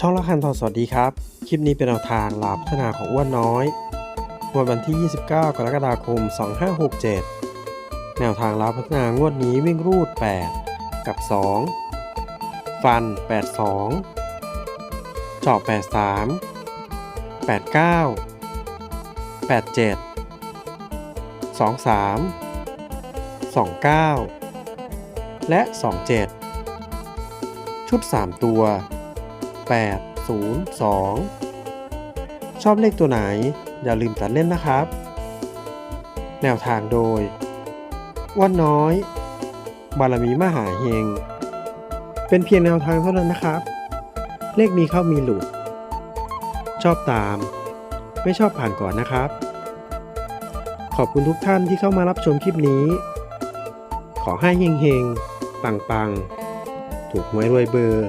ช่องละคันทอสวัสดีครับ คลิปนี้เป็นแนวทางหลาพัฒนาของอ้วนน้อยงวดวันที่ 29 กรกฎาคม 2567 แนวทางหลาพัฒนางวดนี้วิ่งรูด 8 กับ 2 ฟัน 82เจาะ83 89 87 23 29 และ 27 ชุด 3 ตัว 8 0 2 ชอบเลขตัวไหน อย่าลืมตัดเล่นนะครับ แนวทางโดยวันน้อย บารมีมหาเฮง เป็นเพียงแนวทางเท่านั้นนะครับ เลขมีเข้ามีหลุด ชอบตาม ไม่ชอบผ่านก่อนนะครับ ขอบคุณทุกท่านที่เข้ามารับชมคลิปนี้ ขอให้เฮงเฮงปังปังถูกหวยรวยเบอร์